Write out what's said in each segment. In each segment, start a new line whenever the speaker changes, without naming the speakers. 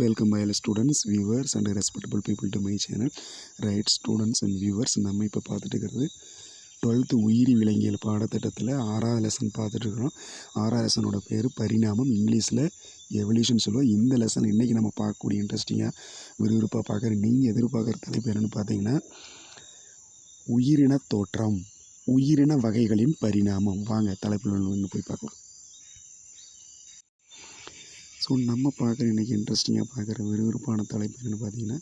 Welcome my all viewers and respectable respectable people my channel channel. Right students and viewers நம்ம இப்போ பார்த்துட்டு இருக்கிறது twelfth உயிரி விலங்கியல் பாடத்திட்டத்தில் ஆறாவது லெசன் பார்த்துட்ருக்குறோம் ஆறாவது லெசனோட பேர் பரிணாமம். இங்கிலீஷில் எவல்யூஷன் சொல்லுவோம். இந்த லெசன் இன்றைக்கி நம்ம பார்க்கக்கூடிய இன்ட்ரெஸ்டிங்காக விறுவிறுப்பாக பார்க்குற நீங்கள் எதிர்பார்க்குற தலைப்பு என்னென்னு பார்த்தீங்கன்னா உயிரின தோற்றம் உயிரின வகைகளின் பரிணாமம். வாங்க தலைப்பில் ஒன்று போய் பார்க்கலாம். ஸோ நம்ம பார்க்குற இன்றைக்கி இன்ட்ரெஸ்டிங்காக பார்க்குற விறுவிறுப்பான தலைப்பு என்னென்னு பார்த்தீங்கன்னா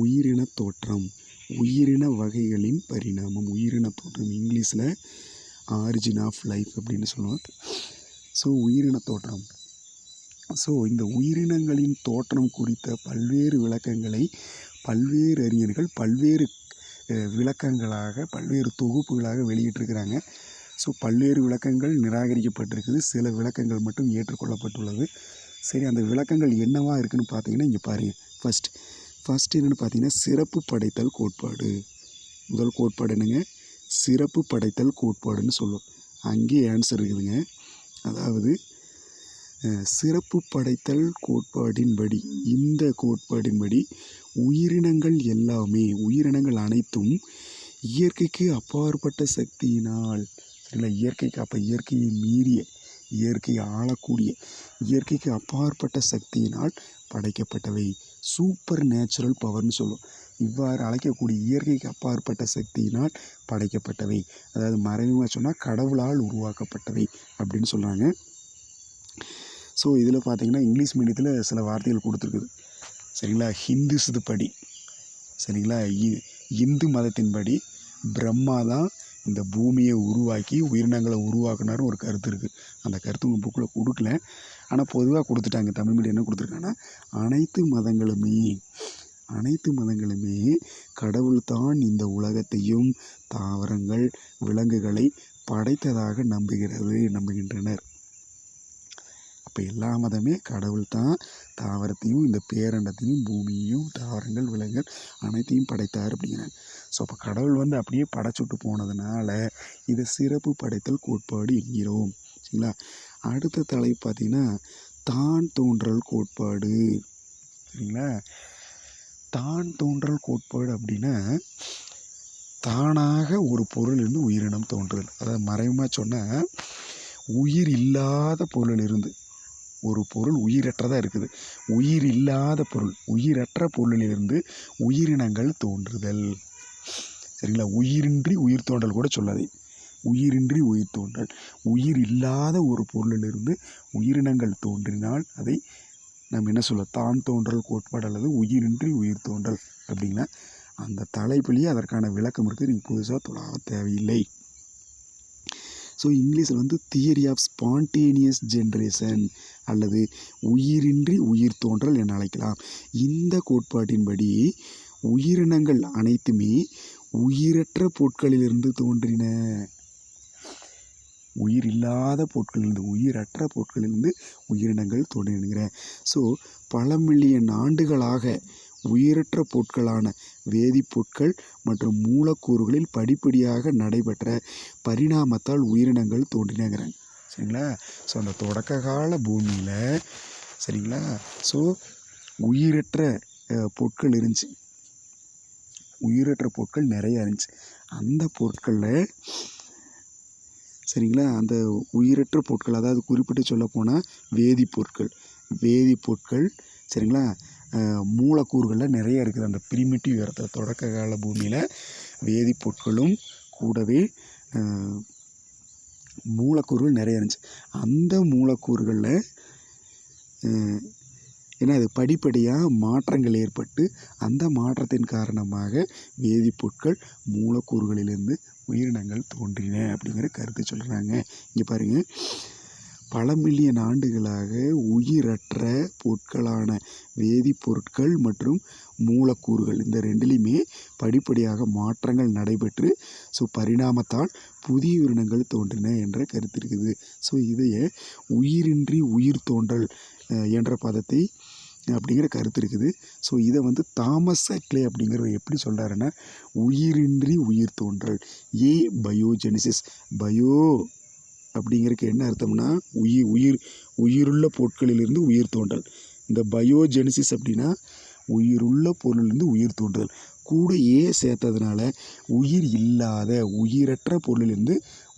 உயிரின தோற்றம். உயிரின வகைகளின் பரிணாமம். உயிரின தோற்றம் இங்கிலீஷில் ஆரிஜின் ஆஃப் லைஃப் அப்படின்னு சொல்லுவோம் ஸோ உயிரின தோற்றம். ஸோ இந்த உயிரினங்களின் தோற்றம் குறித்த பல்வேறு விளக்கங்களை பல்வேறு அறிஞர்கள் பல்வேறு விளக்கங்களாக பல்வேறு தொகுப்புகளாக வெளியிட்டிருக்கிறாங்க. ஸோ பல்வேறு விளக்கங்கள் நிராகரிக்கப்பட்டிருக்குது. சில விளக்கங்கள் மட்டும் ஏற்றுக்கொள்ளப்பட்டுள்ளது. சரி அந்த விளக்கங்கள் என்னவாக இருக்குதுன்னு பார்த்தீங்கன்னா இங்கே பாருங்கள் ஃபஸ்ட் ஃபஸ்ட் என்னென்னு பார்த்தீங்கன்னா சிறப்பு படைத்தல் கோட்பாடு. முதல் கோட்பாடு என்னங்க? சிறப்பு படைத்தல் கோட்பாடுன்னு சொல்லுவோம் அங்கேயே ஆன்சர் இருக்குதுங்க. அதாவது சிறப்பு படைத்தல் கோட்பாடின்படி இந்த கோட்பாடின்படி உயிரினங்கள் எல்லாமே உயிரினங்கள் அனைத்தும் இயற்கைக்கு அப்பாற்பட்ட சக்தியினால் சரிங்களா? இயற்கைக்கு அப்போ இயற்கையை மீறிய இயற்கையை ஆளக்கூடிய இயற்கைக்கு அப்பாற்பட்ட சக்தியினால் படைக்கப்பட்டவை. சூப்பர் நேச்சுரல் பவர்னு சொல்லுவோம். இவ்வாறு அழைக்கக்கூடிய இயற்கைக்கு அப்பாற்பட்ட சக்தியினால் படைக்கப்பட்டவை. அதாவது மறைமுகமாக சொன்னால் கடவுளால் உருவாக்கப்பட்டவை அப்படின்னு சொல்கிறாங்க ஸோ இதில் பார்த்தீங்கன்னா இங்கிலீஷ் மீடியத்தில் சில வார்த்தைகள் கொடுத்துருக்குது. சரிங்களா? ஹிந்துஸ்து படி. சரிங்களா? இ- இந்து மதத்தின்படி பிரம்மா தான் இந்த பூமியை உருவாக்கி உயிரினங்களை உருவாக்குனாருன்னு ஒரு கருத்து இருக்குது அந்த கருத்து உங்கள் புக்கில் கொடுக்கல. ஆனால் பொதுவாக கொடுத்துட்டாங்க. தமிழ் மீடியம் என்ன கொடுத்துருக்காங்கன்னா அனைத்து மதங்களுமே அனைத்து மதங்களுமே கடவுள் தான் இந்த உலகத்தையும் தாவரங்கள் விலங்குகளை படைத்ததாக நம்புகிறது நம்புகின்றனர். அப்போ எல்லா மதமே கடவுள் தான் தாவரத்தையும் இந்த பேரண்டத்தையும் பூமியையும் தாவரங்கள் விலங்குகள் அனைத்தையும் படைத்தார் அப்படிங்கிறாங்க. ஸோ அப்போ கடவுள் வந்து அப்படியே படைச்சுட்டு போனதுனால இதை சிறப்பு படைத்தல் கோட்பாடு என்கிறோம். சரிங்களா? அடுத்த தலைப்பு பார்த்திங்கன்னா தான் தோன்றல் கோட்பாடு. சரிங்களா? தான் தோன்றல் கோட்பாடு அப்படின்னா தானாக ஒரு பொருளிலிருந்து உயிரினம் தோன்றுதல். அதாவது மறைமுகமாக சொன்னால் உயிர் இல்லாத பொருளிலிருந்து ஒரு பொருள் உயிரற்றதாக இருக்குது. உயிர் இல்லாத பொருள் உயிரற்ற பொருளிலிருந்து உயிரினங்கள் தோன்றுதல். சரிங்களா? உயிரின்றி உயிர் தோன்றல் கூட சொல்லாது. உயிரின்றி உயிர் தோன்றல். உயிர் இல்லாத ஒரு பொருளிலிருந்து உயிரினங்கள் தோன்றினால் அதை நம்ம என்ன சொல்ல தான் தோன்றல் கோட்பாடு அல்லது உயிரின்றி உயிர் தோன்றல் அப்படின்னா அந்த தலைப்பிலேயே அதற்கான விளக்கம் இருக்குது நீங்கள் புதுசாக தொழாக தேவையில்லை. ஸோ இங்கிலீஷில் வந்து தியரி ஆஃப் ஸ்பான்டேனியஸ் ஜென்ரேஷன் அல்லது உயிரின்றி உயிர் தோன்றல் என அழைக்கலாம். இந்த கோட்பாட்டின்படி உயிரினங்கள் அனைத்துமே உயிரற்ற பொருட்களிலிருந்து தோன்றின. உயிர் இல்லாத பொருட்களிலிருந்து உயிரற்ற பொருட்களிலிருந்து உயிரினங்கள் தோன்றின. ஸோ பல மில்லியன் ஆண்டுகளாக உயிரற்ற பொருட்களான வேதிப்பொருட்கள் மற்றும் மூலக்கூறுகளில் படிப்படியாக நடைபெற்ற பரிணாமத்தால் உயிரினங்கள் தோன்றினங்கிறாங்க சரிங்களா? ஸோ அந்த தொடக்க கால பூமியில் சரிங்களா? ஸோ உயிரற்ற பொருட்கள் இருந்துச்சு. உயிரற்ற பொருட்கள் நிறைய இருந்துச்சு. அந்த பொருட்களில் சரிங்களா? அந்த உயிரற்ற பொருட்கள் அதாவது குறிப்பிட்டு சொல்லப்போனால் வேதிப்பொருட்கள் வேதிப்பொருட்கள் சரிங்களா? மூலக்கூறுகளில் நிறைய இருக்குது. அந்த பிரிமிட்டிவ் இடத்துல தொடக்க கால பூமியில் வேதிப்பொருட்களும் கூடவே மூலக்கூறுகள் நிறைய இருந்துச்சு. அந்த மூலக்கூறுகளில் ஏன்னா அது படிப்படியாக மாற்றங்கள் ஏற்பட்டு அந்த மாற்றத்தின் காரணமாக வேதிப்பொருட்கள் மூலக்கூறுகளிலிருந்து உயிரினங்கள் தோன்றின அப்படிங்கிற கருத்து சொல்கிறாங்க இங்கே பாருங்கள் பல மில்லியன் ஆண்டுகளாக உயிரற்ற பொருட்களான வேதிப்பொருட்கள் மற்றும் மூலக்கூறுகள் இந்த ரெண்டுலேயுமே படிப்படியாக மாற்றங்கள் நடைபெற்று ஸோ பரிணாமத்தால் புதிய உயிரினங்கள் தோன்றின என்ற கருத்து இருக்குது. ஸோ இதையே உயிரின்றி உயிர் தோன்றல் என்ற பதத்தை அப்படிங்கிற கருத்து இருக்குது. ஸோ இதை வந்து தாமஸ் அக்லே அப்படிங்கிறவர் எப்படி சொல்கிறாருன்னா உயிரின்றி உயிர் தோன்றல். ஏ பயோஜெனிசிஸ். பயோ அப்படிங்கிறதுக்கு என்ன அர்த்தம்னா உயிர் உயிர் உயிருள்ள பொருட்களிலிருந்து உயிர் தோன்றல். இந்த பயோஜெனிசிஸ் அப்படின்னா உயிருள்ள பொருளிலிருந்து உயிர் தோன்றுதல் கூடையே சேர்த்ததுனால உயிர் இல்லாத உயிரற்ற பொருளிலிருந்து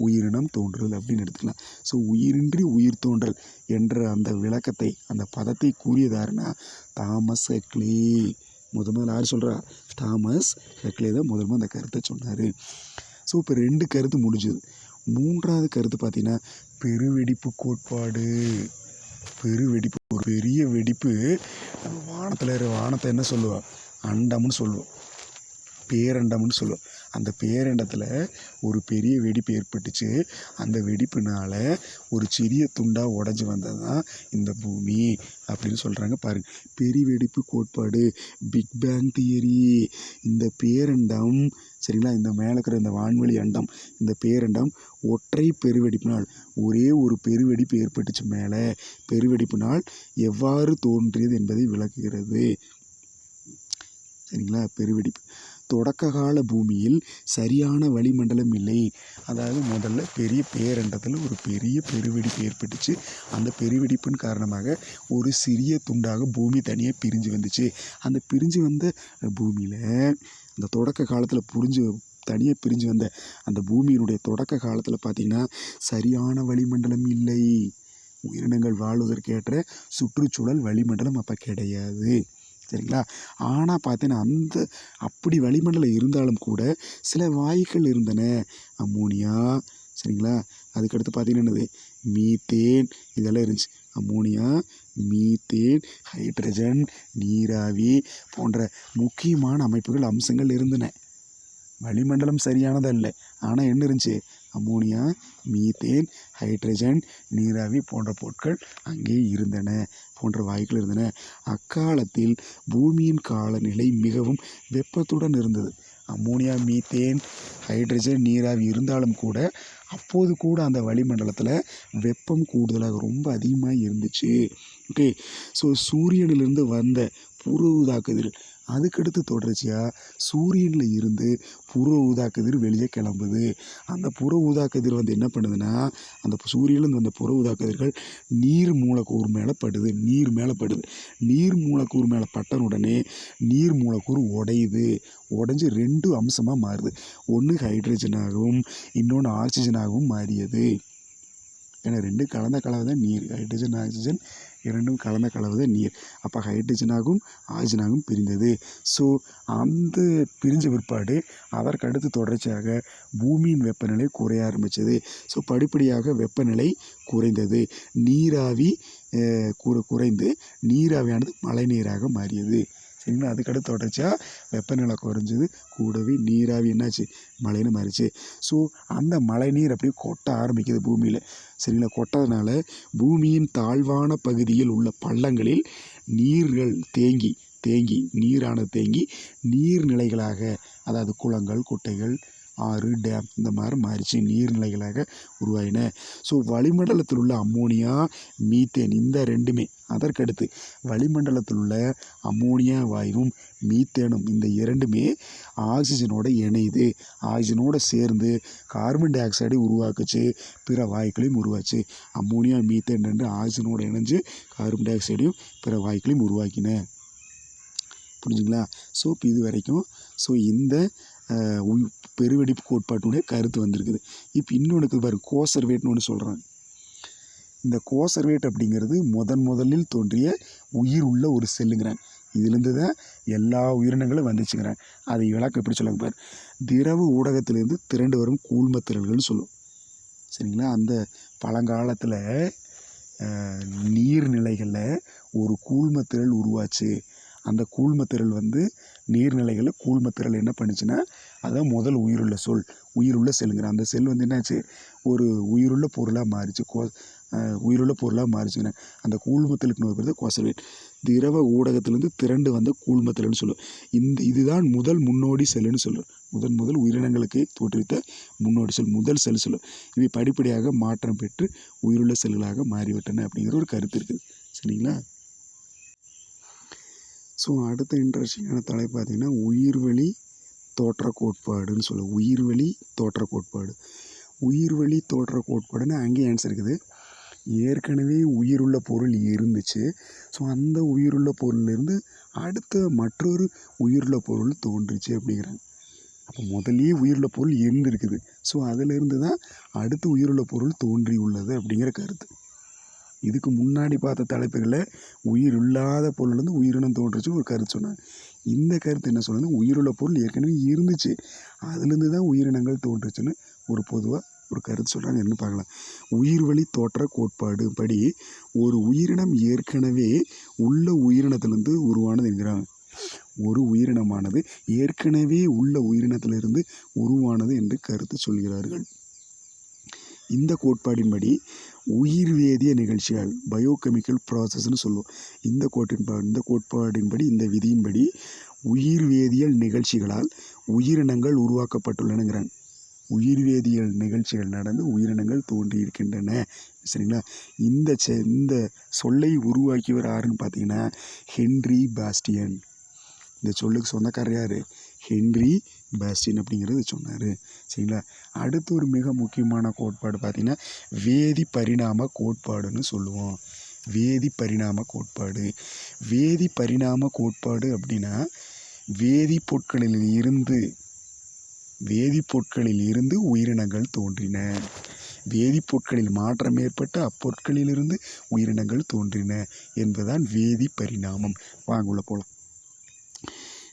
உயிரினம் தோன்றுதல் அப்படின்னு எடுத்துக்கலாம். ஸோ உயிரின்றி உயிர் தோன்றல் என்ற அந்த விளக்கத்தை அந்த பதத்தை கூறியதாருன்னா தாமஸ் ஹெக்லே. முத முதல்ல யார் சொல்கிறா தாமஸ் ஹெக்லே தான் முதல் முதல்ல அந்த கருத்தை சொன்னார். ஸோ இப்போ ரெண்டு கருத்து முடிஞ்சுது. மூன்றாவது கருத்து பார்த்தீங்கன்னா பெருவெடிப்பு கோட்பாடு. பெருவெடிப்பு ஒரு பெரிய வெடிப்பு நம்ம வானத்தில் இருக்கிற வானத்தை என்ன சொல்லுவோம் அண்டம்னு சொல்லுவோம் பேரண்டம்னு சொல்லுவோம். அந்த பேரண்டத்தில் ஒரு பெரிய வெடிப்பு ஏற்பட்டுச்சு. அந்த வெடிப்புனால் ஒரு சிறிய துண்டாக உடஞ்சி வந்தது தான் இந்த பூமி அப்படின்னு சொல்கிறாங்க பாருங்க. பெரிய வெடிப்பு கோட்பாடு. பிக் பேங் தியரி இந்த பேரண்டம் சரிங்களா? இந்த மேலே இருக்கிற இந்த வான்வெளி அண்டம் இந்த பேரண்டம் ஒற்றை பெருவெடிப்பினால் ஒரே ஒரு பெருவெடிப்பு ஏற்பட்டுச்சு மேலே. பெருவெடிப்பினால் எவ்வாறு தோன்றியது என்பதை விளக்குகிறது. சரிங்களா? பெருவெடிப்பு. தொடக்க கால பூமியில் சரியான வளிமண்டலம் இல்லை. அதாவது முதல்ல பெரிய பேரண்டத்தில் ஒரு பெரிய பெருவெடிப்பு ஏற்பட்டுச்சு. அந்த பெருவெடிப்பின் காரணமாக ஒரு சிறிய துண்டாக பூமி தனியாக பிரிஞ்சு வந்துச்சு. அந்த பிரிஞ்சு வந்த பூமியில் இந்த தொடக்க காலத்தில் புரிஞ்சு தனியாக பிரிஞ்சு வந்த அந்த பூமியினுடைய தொடக்க காலத்தில் பார்த்திங்கன்னா சரியான வளிமண்டலம் இல்லை. உயிரினங்கள் வாழ்வதற்கேற்ற சுற்றுச்சூழல் வளிமண்டலம் அப்போ கிடையாது. சரிங்களா ஆனால் பார்த்தீங்கன்னா அந்த அப்படி வளிமண்டலம் இருந்தாலும் கூட சில வாயுக்கள் இருந்தன. அம்மோனியா சரிங்களா? அதுக்கடுத்து பார்த்தீங்கன்னா என்னது? மீத்தேன் இதெல்லாம் இருந்துச்சு. அம்மோனியா மீத்தேன் ஹைட்ரஜன் நீராவி போன்ற முக்கியமான அமைப்புகள் அம்சங்கள் இருந்தன. வளிமண்டலம் சரியானதல்ல ஆனால் என்ன இருந்துச்சு? அம்மோனியா மீத்தேன் ஹைட்ரஜன் நீராவி போன்ற பொருட்கள் அங்கே இருந்தன. போன்ற வாயுக்கள் இருந்தன. அக்காலத்தில் பூமியின் காலநிலை மிகவும் வெப்பத்துடன் இருந்தது. அம்மோனியா மீத்தேன் ஹைட்ரஜன் நீராவி இருந்தாலும் கூட அப்போது கூட அந்த வளிமண்டலத்தில் வெப்பம் கூடுதலாக ரொம்ப அதிகமாக இருந்துச்சு. ஓகே ஸோ சூரியனிலிருந்து வந்த புரு தாக்குதல் அதுக்கடுத்து தொடர்ச்சியாக சூரியனில் இருந்து புற ஊதாக்கதிர் வெளியே கிளம்புது. அந்த புற ஊதாக்கதிர் வந்து என்ன பண்ணுதுன்னா அந்த சூரியனில் வந்த புற ஊதாக்கதிர்கள் நீர் மூலக்கூறு மேலே படுது. நீர் மேலே படுது. நீர் மூலக்கூறு மேலே பட்டன உடனே நீர் மூலக்கூறு உடையுது. உடஞ்சி ரெண்டு அம்சமாக மாறுது. ஒன்று ஹைட்ரஜனாகவும் இன்னொன்று ஆக்சிஜனாகவும் மாறியது. ஏன்னா ரெண்டும் கலந்த கலவை தான் நீர். ஹைட்ரஜன் ஆக்சிஜன் இரண்டும் கலந்த கலவை தான் நீர். அப்போ ஹைட்ரஜனாகவும் ஆக்சிஜனாகவும் பிரிந்தது. ஸோ அந்த பிரிஞ்ச பிற்பாடு அதற்கு அடுத்து தொடர்ச்சியாக பூமியின் வெப்பநிலை குறைய ஆரம்பித்தது ஸோ படிப்படியாக வெப்பநிலை குறைந்தது. நீராவி குறை குறைந்து நீராவியானது மழை நீராக மாறியது. சரிங்களா? அதுக்கடுத்து தொடர்ச்சியாக வெப்பநிலை குறைஞ்சது. கூடவே நீராவி என்னாச்சு? மழைன்னு மாறிச்சு. ஸோ அந்த மழை நீர் அப்படியே கொட்ட ஆரம்பிக்குது பூமியில். சரிங்களா? கொட்டதுனால பூமியின் தாழ்வான பகுதியில் உள்ள பள்ளங்களில் நீர்கள் தேங்கி தேங்கி நீரானது தேங்கி நீர்நிலைகளாக அதாவது குளங்கள் குட்டைகள் ஆறு டேம் இந்த மாதிரி மாறிச்சு. நீர்நிலைகளாக உருவாயின. ஸோ வளிமண்டலத்தில் உள்ள அம்மோனியா மீத்தேன் இந்த ரெண்டுமே அதற்கடுத்து வளிமண்டலத்தில் உள்ள அம்மோனியா வாயுவும் மீத்தேனும் இந்த இரண்டுமே ஆக்சிஜனோட இணையுது. ஆக்சிஜனோட சேர்ந்து கார்பன் டை ஆக்சைடை உருவாக்குச்சு பிற வாயுக்களையும் உருவாச்சு. அம்மோனியா மீத்தேன் ரெண்டு ஆக்சிஜனோட இணைஞ்சு கார்பன் டை ஆக்சைடையும் பிற வாயுக்களையும் உருவாக்கின. புரிஞ்சுங்களா? ஸோ இப்போ இது வரைக்கும் ஸோ இந்த பெருவெடிப்பு கோட்பாட்டினுடைய கருத்து வந்திருக்குது. இப்போ இன்னொன்று பாருங்கள் கோசர்வேட்னு ஒன்று சொல்கிறாங்க இந்த கோசர்வேட் அப்படிங்கிறது முதன் முதலில் தோன்றிய உயிர் உள்ள ஒரு செல்லுங்கிறேன். இதுலேருந்து தான் எல்லா உயிரினங்களும் வந்துச்சுங்கிறாங்க அதை விளக்கம் எப்படி சொல்லுங்க பார். திரவ ஊடகத்திலிருந்து திரண்டு வரும் கூழ்மத்திரல்கள்னு சொல்லும் சரிங்களா? அந்த பழங்காலத்தில் நீர்நிலைகளில் ஒரு கூழ்மத்திரள் உருவாச்சு. அந்த கூழ்மத்திரள் வந்து நீர்நிலைகளில் கூழ்மத்திரள் என்ன பண்ணுச்சுன்னா அதான் முதல் உயிருள்ள சொல் உயிருள்ள செல்லுங்கிற. அந்த செல் வந்து என்னாச்சு? ஒரு உயிருள்ள பொருளாக மாறிச்சு. கோ உயிருள்ள பொருளாக மாறிச்சுங்க அந்த கூழ்மத்தலுக்கு ஒரு பேர் திரவ ஊடகத்திலேருந்து திரண்டு வந்த கூழ்மத்தலுன்னு சொல்லுவோம். இந்த இதுதான் முதல் முன்னோடி செல்லுன்னு சொல்லுவோம் முதல் முதல் உயிரினங்களுக்கு தோற்றுவித்த முன்னோடி செல் முதல் செல் சொல்லுவோம். இவை படிப்படியாக மாற்றம் பெற்று உயிருள்ள செல்களாக மாறிவிட்டன அப்படிங்கிற ஒரு கருத்து இருக்குது. சரிங்களா? ஸோ அடுத்த இன்ட்ரெஸ்டிங்கான தலைப்பு பார்த்திங்கன்னா உயிர்வழி தோற்ற கோட்பாடுன்னு சொல்லுவோம். உயிர்வழி தோற்ற கோட்பாடு. உயிர்வழி தோற்ற கோட்பாடுன்னு அங்கேயும் ஆன்சர் இருக்குது. ஏற்கனவே உயிருள்ள பொருள் இருந்துச்சு. ஸோ அந்த உயிருள்ள பொருள்லேருந்து அடுத்த மற்றொரு உயிருள்ள பொருள் தோன்றுச்சு அப்படிங்கிறாங்க. அப்போ முதல்லயே உயிருள்ள பொருள் இருந்திருக்குது. ஸோ அதிலிருந்து தான் அடுத்து உயிருள்ள பொருள் தோன்றி உள்ளது அப்படிங்கிற கருத்து. இதுக்கு முன்னாடி பார்த்த தலைப்புகளில் உயிர் இல்லாத பொருள்லேருந்து உயிரினம் தோன்றுச்சு ஒரு கருத்து சொன்னாங்க. இந்த கருத்து என்ன சொல்லுது? உயிருள்ள பொருள் ஏற்கனவே இருந்துச்சு. அதுலேருந்து தான் உயிரினங்கள் தோன்றுச்சுன்னு ஒரு பொதுவாக ஒரு கருத்து சொல்கிறாங்க என்ன பார்க்கலாம். உயிர்வழி தோற்ற கோட்பாடு படி ஒரு உயிரினம் ஏற்கனவே உள்ள உயிரினத்திலிருந்து உருவானது என்கிறாங்க. ஒரு உயிரினமானது ஏற்கனவே உள்ள உயிரினத்திலிருந்து உருவானது என்று கருத்து சொல்கிறார்கள். இந்த கோட்பாடின்படி உயிர் வேதிய நிகழ்ச்சிகள் பயோகெமிக்கல் ப்ராசஸ்னு சொல்லுவோம். இந்த கோட்டின் இந்த கோட்பாடின்படி இந்த விதியின்படி உயிர் வேதியியல் நிகழ்ச்சிகளால் உயிரினங்கள் உருவாக்கப்பட்டுள்ளனங்கிறாங்க. உயிர் வேதியியல் நிகழ்ச்சிகள் நடந்து உயிரினங்கள் தோன்றி இருக்கின்றன. சரிங்களா? இந்த செ இந்த சொல்லை உருவாக்கியவர் யாருன்னு பார்த்தீங்கன்னா ஹென்றி பாஸ்டியன். இந்த சொல்லுக்கு சொந்தக்காரர் யார்? ஹென்றி பாஸ்டின் அப்படிங்கிறது சொன்னார். சரிங்களா? அடுத்து ஒரு மிக முக்கியமான கோட்பாடு பார்த்திங்கன்னா வேதி பரிணாம கோட்பாடுன்னு சொல்லுவோம். வேதி பரிணாம கோட்பாடு. வேதி பரிணாம கோட்பாடு அப்படின்னா வேதிப்பொருட்களில் இருந்து வேதிப்பொருட்களில் இருந்து உயிரினங்கள் தோன்றின. வேதிப்பொருட்களில் மாற்றம் ஏற்பட்டு அப்பொருட்களிலிருந்து உயிரினங்கள் தோன்றின என்பதுதான் வேதி பரிணாமம். வாங்க உள்ள போகலாம்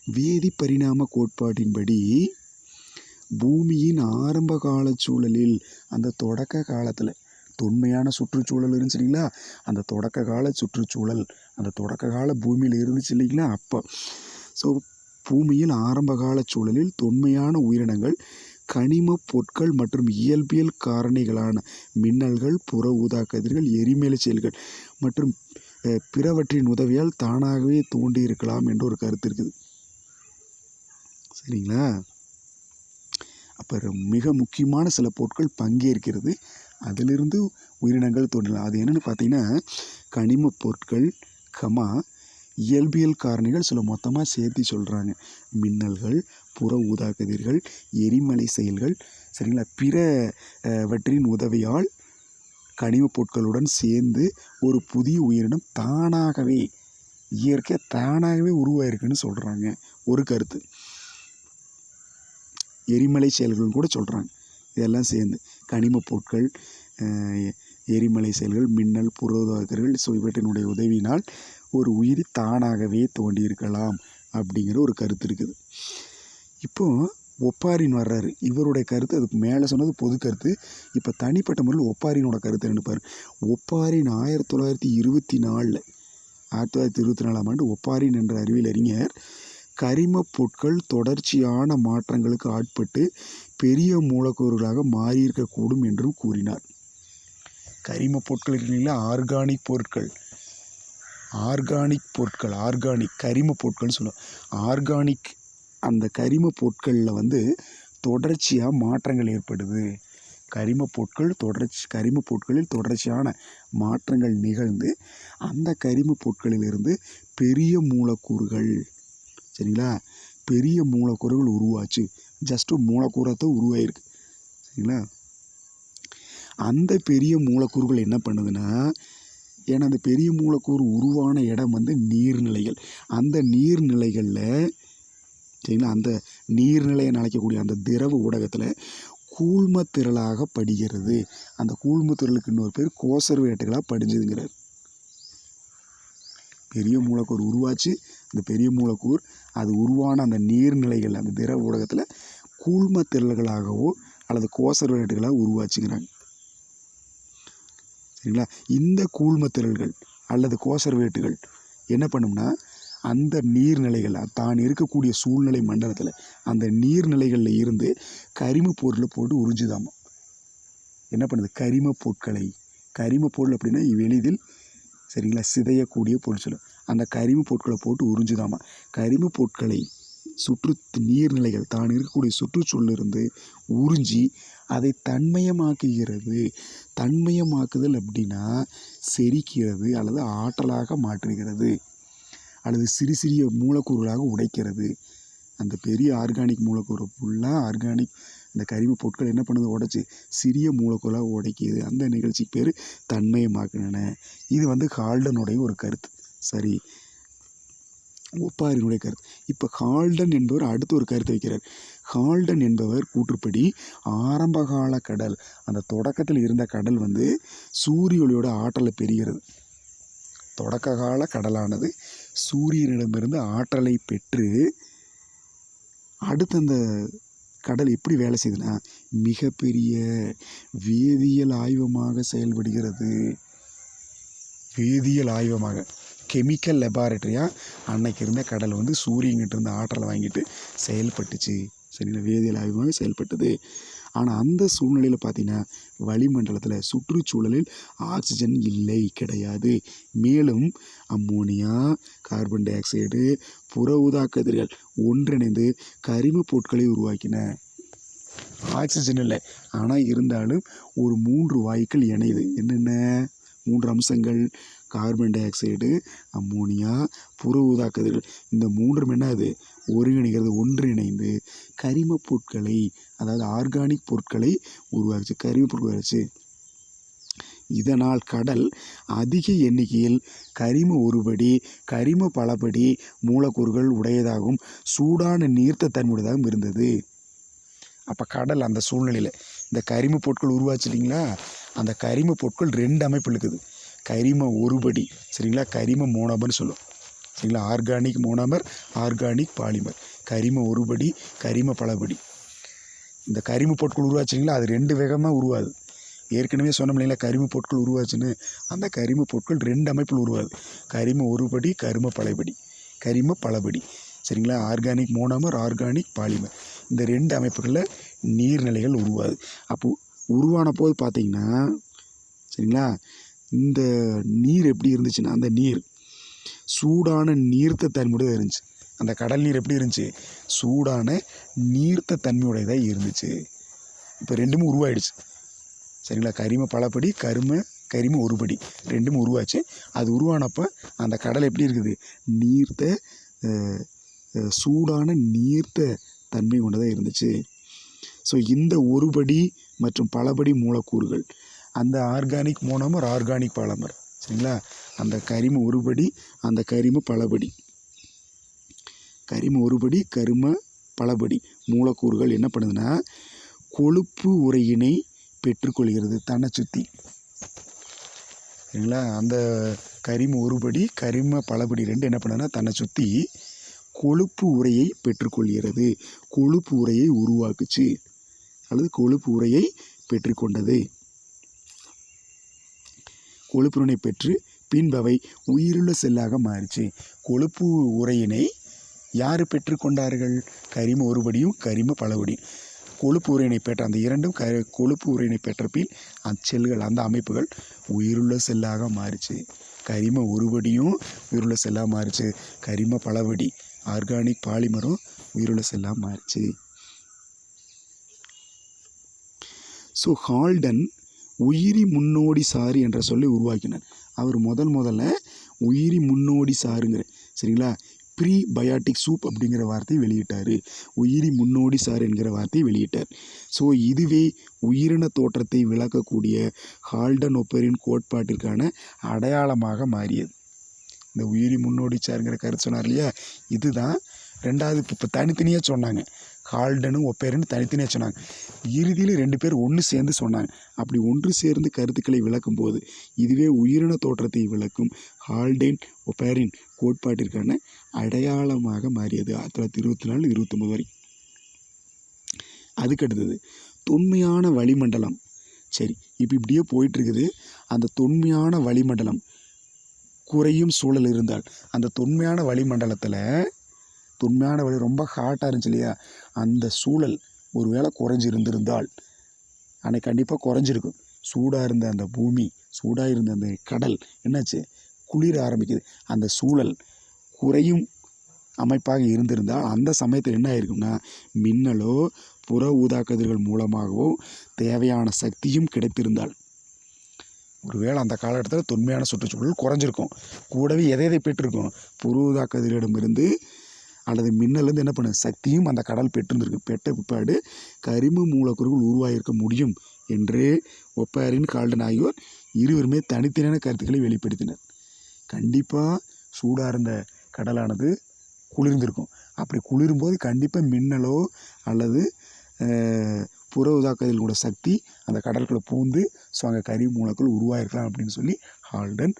வேதி பரிணாம கோட்பாட்டின்படி பூமியின் ஆரம்ப கால சூழலில் அந்த தொடக்க காலத்தில் தொன்மையான சுற்றுச்சூழல் இருந்துச்சு இல்லைங்களா? அந்த தொடக்க கால சுற்றுச்சூழல் அந்த தொடக்க கால பூமியில் இருந்துச்சு இல்லைங்களா? அப்போ ஸோ பூமியின் ஆரம்பகால சூழலில் தொன்மையான உயிரினங்கள் கனிமப் பொருட்கள் மற்றும் இயல்பியல் காரணிகளான மின்னல்கள் புற ஊதா கதிர்கள் எரிமலை செயல்கள் மற்றும் பிறவற்றின் உதவியால் தானாகவே தோண்டியிருக்கலாம் என்ற ஒரு கருத்து இருக்குது. சரிங்களா? அப்போ மிக முக்கியமான சில பொருட்கள் பங்கேற்கிறது. அதிலிருந்து உயிரினங்கள் தோன்றலாம் அது என்னென்னு பார்த்தீங்கன்னா கனிமப் பொருட்கள் கமா இயல்பியல் காரணிகள் சில மொத்தமாக சேர்த்து சொல்கிறாங்க மின்னல்கள் புற ஊதா கதிர்கள் எரிமலை செயல்கள் சரிங்களா? பிற வற்றின் உதவியால் கனிமப் பொருட்களுடன் சேர்ந்து ஒரு புதிய உயிரினம் தானாகவே இயற்கை தானாகவே உருவாயிருக்குன்னு சொல்கிறாங்க ஒரு கருத்து. எரிமலை செயல்கள்னு கூட சொல்கிறாங்க இதெல்லாம் சேர்ந்து கனிமப் பொருட்கள் எரிமலை செயல்கள் மின்னல் புரோதாக்கர்கள் ஸோ இவற்றினுடைய உதவியினால் ஒரு உயிரி தானாகவே தோண்டியிருக்கலாம் அப்படிங்கிற ஒரு கருத்து இருக்குது. இப்போது ஒப்பாரின் வர்றாரு. இவருடைய கருத்து அதுக்கு மேலே சொன்னது பொது கருத்து. இப்போ தனிப்பட்ட முறையில் ஒப்பாரினோட கருத்து நினைப்பார். ஒப்பாரின் ஆயிரத்தி தொள்ளாயிரத்தி இருபத்தி நாலில் ஆயிரத்தி தொள்ளாயிரத்தி இருபத்தி நாலாம் ஆண்டு ஒப்பாரின் என்ற அறிவியல் அறிஞர் கரிமப் பொருட்கள் தொடர்ச்சியான மாற்றங்களுக்கு ஆட்பட்டு பெரிய மூலக்கூறுகளாக மாறியிருக்கக்கூடும் என்றும் கூறினார். கரிமப் பொருட்கள் இல்லைங்களா? ஆர்கானிக் பொருட்கள். ஆர்கானிக் பொருட்கள் ஆர்கானிக் கரிம பொருட்கள்னு சொல்லுவோம். ஆர்கானிக் அந்த கரிம பொருட்களில் வந்து தொடர்ச்சியாக மாற்றங்கள் ஏற்படுது. கரிம பொருட்கள் தொடர்ச்சி கரிம பொருட்களில் தொடர்ச்சியான மாற்றங்கள் நிகழ்ந்து அந்த கரிம பொருட்களிலிருந்து பெரிய மூலக்கூறுகள் சரிங்களா? பெரிய மூலக்கூறுகள் உருவாச்சு. ஜஸ்ட்டு மூலக்கூறத்தை உருவாயிருக்கு சரிங்களா? அந்த பெரிய மூலக்கூறுகள் என்ன பண்ணுதுன்னா ஏன்னா அந்த பெரிய மூலக்கூறு உருவான இடம் வந்து நீர்நிலைகள். அந்த நீர்நிலைகளில் சரிங்களா? அந்த நீர்நிலையை நினைக்கக்கூடிய அந்த திரவ ஊடகத்தில் கூழ்மத்திரளாக படிகிறது. அந்த கூழ்மத்திரலுக்கு இன்னொரு பேர் கோசர்வேட்டுகளாக படிஞ்சுதுங்கிறார். பெரிய மூலக்கூறு உருவாச்சு. அந்த பெரிய மூலக்கூறு அது உருவான அந்த நீர்நிலைகள் அந்த திரவ ஊடகத்தில் கூழ்மத்திரல்களாகவோ அல்லது கோசர்வேட்டுகளாக உருவாச்சுங்கிறாங்க. சரிங்களா? இந்த கூழ்மத்திரல்கள் அல்லது கோசர்வேட்டுகள் என்ன பண்ணும்னா அந்த நீர்நிலைகள் தான் இருக்கக்கூடிய சூழ்நிலை மண்டலத்தில் அந்த நீர்நிலைகளில் இருந்து கரிம பொருளை போட்டு உறிஞ்சுதாமா என்ன பண்ணுது? கரிம பொருட்களை கரிம பொருள் அப்படின்னா எளிதில் சரிங்களா? சிதையக்கூடிய பொருள் சொல்லும். அந்த கரிம பொருட்களை போட்டு உறிஞ்சுதாமா கரிம பொருட்களை சுற்று நீர்நிலைகள் தான் இருக்கக்கூடிய சுற்றுச்சூழலிருந்து உறிஞ்சி அதை தன்மயமாக்குகிறது. தன்மயமாக்குதல் அப்படின்னா செரிக்கிறது அல்லது ஆற்றலாக மாற்றுகிறது. அல்லது சிறு சிறிய மூலக்கூறுகளாக உடைக்கிறது. அந்த பெரிய ஆர்கானிக் மூலக்கூறு ஃபுல்லாக ஆர்கானிக் இந்த கரிம பொருட்கள் என்ன பண்ணுது? உடைச்சி சிறிய மூலக்கூறாக உடைக்கிது. அந்த நிகழ்ச்சிக்கு பேர் தன்மயமாக்குன இது வந்து ஹால்டனுடைய ஒரு கருத்து. சரி. ஒப்பாரினுடைய கருத்து. இப்போ ஹால்டன் என்பவர் அடுத்து ஒரு கருத்தை வைக்கிறார். ஹால்டன் என்பவர் கூற்றுப்படி ஆரம்பகால கடல். அந்த தொடக்கத்தில் இருந்த கடல் வந்து சூரிய ஒளியோட ஆற்றலை பெறுகிறது. தொடக்க கால கடலானது சூரியனிடமிருந்து ஆற்றலை பெற்று அடுத்து அந்த கடல் எப்படி வேலை செய்யுதுன்னா மிகப்பெரிய வேதியியல் ஆய்வமாக செயல்படுகிறது. வேதியியல் ஆய்வமாக. கெமிக்கல் லெபார்ட்டரியாக அன்னைக்கு இருந்த கடல் வந்து சூரியன்கிட்ட இருந்து ஆற்றலை வாங்கிட்டு செயல்பட்டுச்சு. சரிங்களா? வேதியியல் ஆய்வமாக செயல்பட்டது. ஆனால் அந்த சூழ்நிலையில் பார்த்தீங்கன்னா வளிமண்டலத்தில் சுற்றுச்சூழலில் ஆக்சிஜன் இல்லை கிடையாது. மேலும் அம்மோனியா கார்பன் டை ஆக்சைடு புற ஊதா கதிர்கள் ஒன்றிணைந்து கரிம பொருட்களை உருவாக்கின. ஆக்சிஜன் இல்லை. ஆனால் இருந்தாலும் ஒரு மூன்று வாயுக்கள் இணையுது. என்னென்ன? மூன்று அம்சங்கள். கார்பன் டை ஆக்சைடு அம்மோனியா புற ஊதா கதிர்கள் இந்த மூன்றும் என்னது ஒருங்கிணைகிறது ஒன்றிணைந்து கரிம பொருட்களை அதாவது ஆர்கானிக் பொருட்களை உருவாக்குச்சு. கரிம பொருட்கள் வச்சு இதனால் கடல் அதிக எண்ணிக்கையில் கரிம ஒருபடி கரிம பலபடி மூலக்கூறுகள் உடையதாகவும் சூடான நீர்த்த தன்மையுடையதாகவும் இருந்தது. அப்போ கடல் அந்த சூழ்நிலையில் இந்த கரிம பொருட்கள் உருவாச்சு இல்லைங்களா? அந்த கரிம பொருட்கள் ரெண்டு அமைப்பு இருக்குது கரிம ஒருபடி. சரிங்களா? கரிம மோனோமர்னு சொல்லும் சரிங்களா? Organic monomer organic polymer. கரிம ஒருபடி கரிம பலபடி. இந்த கரிம பொருட்கள் உருவாச்சுங்களா அது ரெண்டு வேகமாக உருவாது. ஏற்கனவே சொன்னோம் இல்லைங்களா? கரிம பொருட்கள் உருவாச்சுன்னு. அந்த கரிம பொருட்கள் ரெண்டு அமைப்பில் உருவாது. கரிம ஒருபடி கரும பலபடி. கரிம பலபடி. சரிங்களா? Organic monomer organic polymer. இந்த ரெண்டு அமைப்புகளில் நீர்நிலைகள் உருவாது. அப்போ உருவான போது பார்த்திங்கன்னா சரிங்களா? இந்த நீர் எப்படி இருந்துச்சுன்னா அந்த நீர். சூடான நீர்த்த தன்மையுடையதாக இருந்துச்சு. அந்த கடல் நீர் எப்படி இருந்துச்சு? சூடான நீர்த்த தன்மையுடையதாக இருந்துச்சு. இப்போ ரெண்டுமே உருவாயிடுச்சு. சரிங்களா? கரிம பலப்படி கரும கரிம ஒருபடி. ரெண்டும் உருவாச்சு. அது உருவானப்போ அந்த கடல் எப்படி இருக்குது? நீர்த்த சூடான நீர்த்த தன்மை கொண்டதாக இருந்துச்சு. ஸோ இந்த ஒருபடி மற்றும் பலபடி மூலக்கூறுகள் அந்த ஆர்கானிக் மோனோமர் ஆர்கானிக் பாலமர் சரிங்களா? அந்த கரிம ஒருபடி அந்த கரிம பலபடி. கரிம ஒருபடி கரும பலபடி. மூலக்கூறுகள் என்ன பண்ணுதுன்னா கொழுப்பு உரையினை பெற்றுக்கொள்கிறது தன்னை சுற்றி சரிங்களா? அந்த கரிம ஒருபடி கரிம பலபடி ரெண்டு என்ன பண்ணுதுன்னா தன்னை சுற்றி கொழுப்பு உரையை பெற்றுக்கொள்கிறது கொழுப்பு உரையை உருவாக்குச்சு. அல்லது கொழுப்பு உரையை பெற்றுக்கொண்டது கொழுப்புரினை பெற்று பின்பவை உயிருள்ள செல்லாக மாறிச்சு. கொழுப்பு உரையினை யார் பெற்றுக்கொண்டார்கள் கரிம ஒருபடியும் கரிம பலபடியும் கொழுப்பு உரையினை பெற்ற அந்த இரண்டும் க கொழுப்பு உரையினை பெற்ற பின் அச்செல்கள் அந்த அமைப்புகள் உயிருள்ள செல்லாக மாறிச்சு. கரிம ஒருபடியும் உயிருள்ள செல்லாக மாறிச்சு. கரிம பலபடி ஆர்கானிக் பாலிமரும் உயிருள்ள செல்லாக மாறிச்சு. ஸோ ஹால்டன் உயிரி முன்னோடி சாறு என்ற சொல்லை உருவாக்கினார். அவர் முதல் முதல்ல உயிரி முன்னோடி சாருங்கிற சரிங்களா? ப்ரீ பயாட்டிக் சூப் அப்படிங்கிற வார்த்தையை வெளியிட்டார். உயிரி முன்னோடி சார் என்கிற வார்த்தையை வெளியிட்டார். ஸோ இதுவே உயிரின தோற்றத்தை விளக்கக்கூடிய ஹால்டன் ஒப்பரின் கோட்பாட்டிற்கான அடையாளமாக மாறியது. இந்த உயிரி முன்னோடி சாருங்கிற கருத்து சொன்னார் இல்லையா? இதுதான் ரெண்டாவது இப்போ தனித்தனியாக சொன்னாங்க. கால்டனும் ஒப்பேரன்னு தனித்தனியாக சொன்னாங்க. இறுதியில் ரெண்டு பேர் ஒன்று சேர்ந்து சொன்னாங்க. அப்படி ஒன்று சேர்ந்து கருத்துக்களை விளக்கும் போது இதுவே உயிரின தோற்றத்தை விளக்கும் ஹால்டேன் ஒப்பேரின் கோட்பாட்டிற்கான அடையாளமாக மாறியது ஆயிரத்தி தொள்ளாயிரத்தி இருபத்தி நாலு இருபத்தொம்பது வரை. அதுக்கு அடுத்தது தொன்மையான வளிமண்டலம். சரி இப்போ இப்படியே போயிட்டுருக்குது. அந்த தொன்மையான வளிமண்டலம் குறையும் சூழல் இருந்தால் அந்த தொன்மையான வளிமண்டலத்தில் தொன்மையான வழி ரொம்ப ஹாட்டாக இருந்துச்சு இல்லையா? அந்த சூழல் ஒருவேளை குறைஞ்சி இருந்திருந்தால் அன்னைக்கு கண்டிப்பாக குறைஞ்சிருக்கும். சூடாக இருந்த அந்த பூமி சூடாக இருந்த அந்த கடல் என்னாச்சு? குளிர ஆரம்பிக்குது. அந்த சூழல் குறையும் அமைப்பாக இருந்திருந்தால் அந்த சமயத்தில் என்ன ஆயிருக்கும்னா மின்னலோ புற ஊதாக்கதிர்கள் மூலமாகவோ தேவையான சக்தியும் கிடைத்திருந்தால் ஒருவேளை அந்த காலகட்டத்தில் தொன்மையான சுற்றுச்சூழல் குறைஞ்சிருக்கும். கூடவே எதை எதை பெற்றிருக்கும் புற ஊதாக்கதிரிடமிருந்து அல்லது மின்னல்லேருந்து என்ன பண்ண சக்தியும் அந்த கடல் பெற்றிருந்திருக்கு. பெற்ற பிற்பாடு கரிம மூலக்கூறுகள் உருவாகியிருக்க முடியும் என்று ஒப்பாரின் கால்டன் ஆகியோர் இருவருமே தனித்தனியான கருத்துக்களை வெளிப்படுத்தினர். கண்டிப்பாக சூடாக இருந்த கடலானது குளிர்ந்திருக்கும். அப்படி குளிரும்போது கண்டிப்பாக மின்னலோ அல்லது புற புற கூட சக்தி அந்த கடலுக்குள்ளே பூந்து ஸோ அங்கே கரி மூலக்கூறு உருவாயிருக்கலாம் அப்படின்னு சொல்லி ஹால்டன்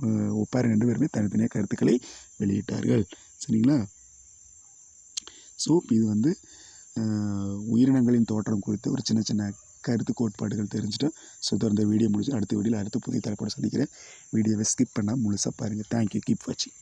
அஹ், ஒப்பாரின் ரெண்டு பேருமே தனித்தனியாக கருத்துக்களை வெளியிட்டார்கள். சரிங்களா? ஸோ இது வந்து உயிரினங்களின் தோற்றம் குறித்து ஒரு சின்ன சின்ன கருத்து கோட்பாடுகள் தெரிஞ்சுட்டோம். ஸோ இந்த வீடியோ முடிச்சு அடுத்த வீடியோவில் அடுத்த புதிய தலைப்போட சந்திக்கிறேன். வீடியோவை ஸ்கிப் பண்ணால் முழுசாக பாருங்கள் தேங்க்யூ கீப் வாட்சிங்